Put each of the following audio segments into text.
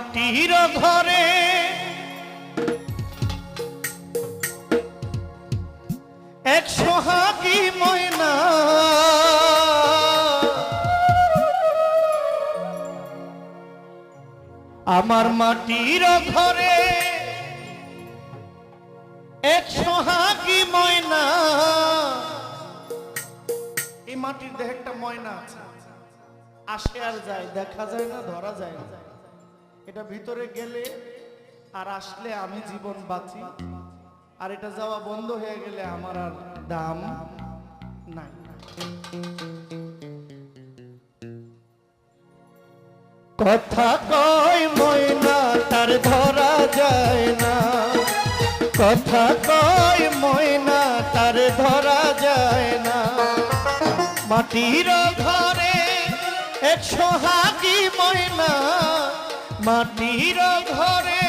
মাটির ঘরে। একশো হাকি ময়না। আমার মাটির ঘরে। একশো হাকি ময়না। এই মাটির দেহে একটা ময়না আছে। আসে আর যায়, দেখা যায় না, ধরা যায় না। এটা ভিতরে গেলে আর আসলে আমি জীবন বাঁচি। আর এটা যাওয়া বন্ধ হয়ে গেলে আমার আর দাম নাই। কথা কয় ময়না, তার ধরা যায় না। কথা কয় ময়না, তার ধরা যায় না। মাটির ঘরে একশো হাকি ময়না মাটির ঘরে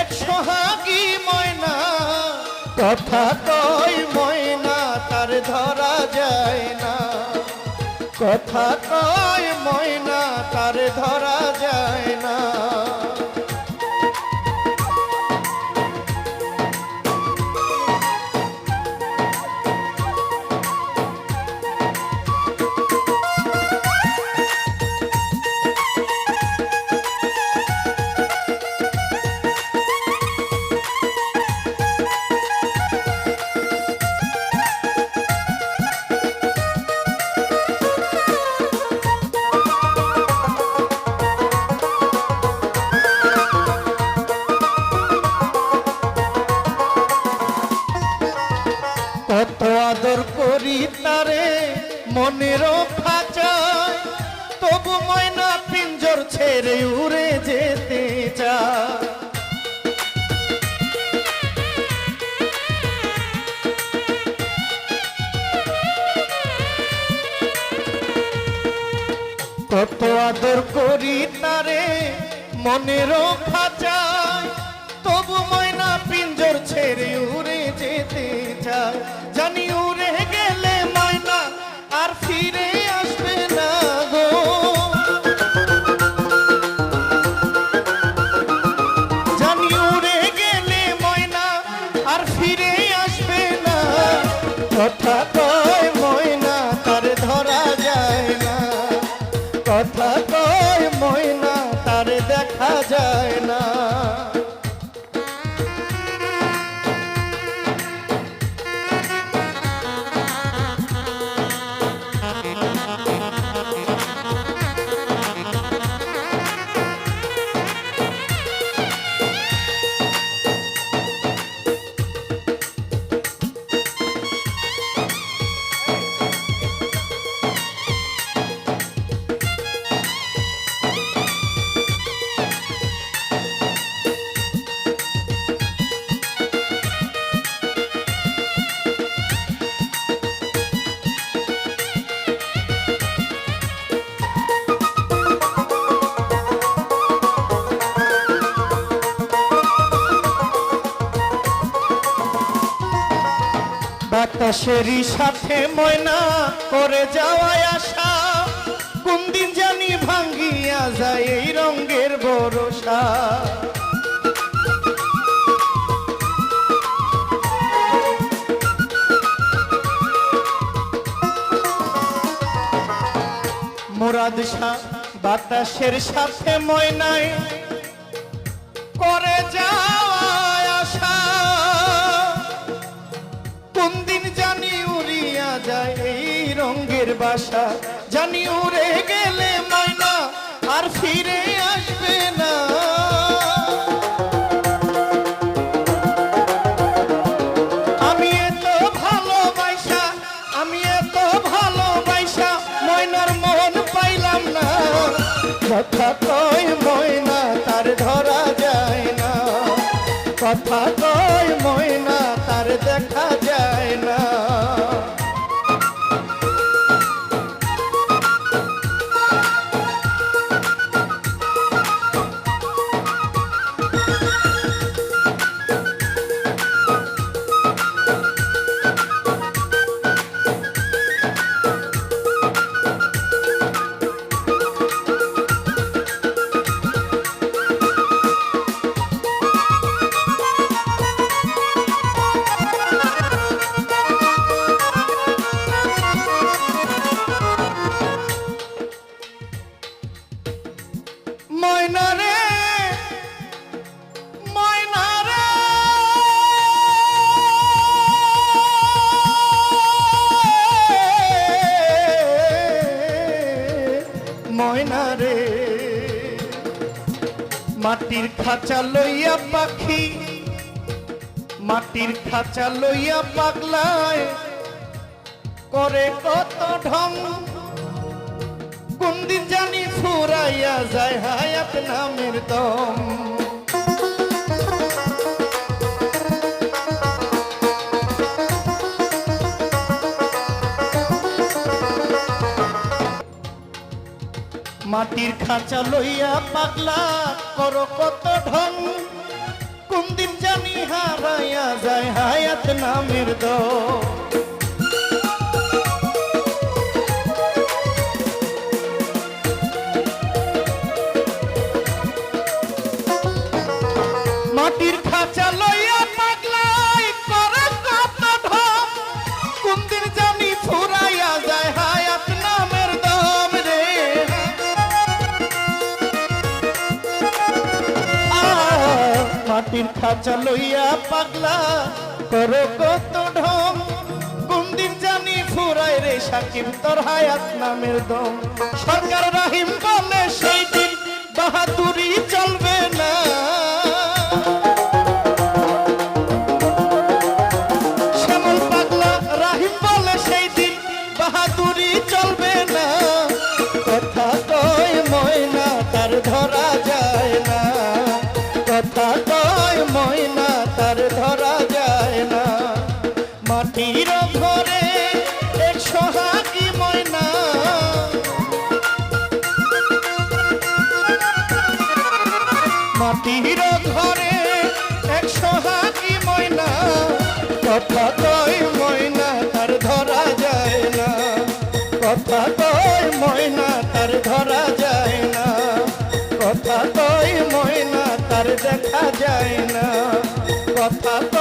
এক সোহাগি ময়না, কথা কই ময়না, তার ধরা যায় না। কথা কয় ময়না, তার ধরা যায় মনের খাঁচায় তবু ময়না পিঞ্জর ছেড়ে উড়ে যেতে চায়। কত আদর করি তারে মনের খাঁচায় কথা কয় বাতাসেরই সাথে ময়না করে যাওয়ায় আশা। কোন জানি ভাঙ্গিয়া যায় এই রঙের ভরসা। মুরাদ শাহ বাতাসের সাথে ময়নায় করে যাওয়ায় রঙের বাসা। জানি উড়ে গেলে ময়না আর ফিরে আসবে না। আমি এত ভালোবাসা, আমি এত ভালোবাসা, ময়নার মন পাইলাম না। কথা কয় ময়না, তার ধরা যায় না। কথা মাটির খাঁচা লইয়া পাখি, মাটির খাঁচা লইয়া পাগলায় করে কত ঢং। কোনদিন জানি ফুরাইয়া যায় হায়াত নামের দম। মাটির খাঁচা লইয়া পাগলা কর কত ঢং। কোনদিন জানি হারাইয়া যায় হায়াত নামের দম খাঁচা লইয়া পাগলা, করো কত ঢম কোনদিন জানি ফুরাই রে সাকিব, তোর হায়াত নামের দম। সরকার রাহিম বলে সেই দিন বাহাদুরি চলবে না। শ্যামল পাগলা রাহিম বলে সেই দিন চলবে না। কথা কয় ময়না, তার ধরা যায় না। সোহাগী ময়না, কথা কয় ময়না, তার ধরা যায় না। কথা কয় ময়না, তার ধরা যায় না। কথা কয় ময়না, তার দেখা যায় না। কথা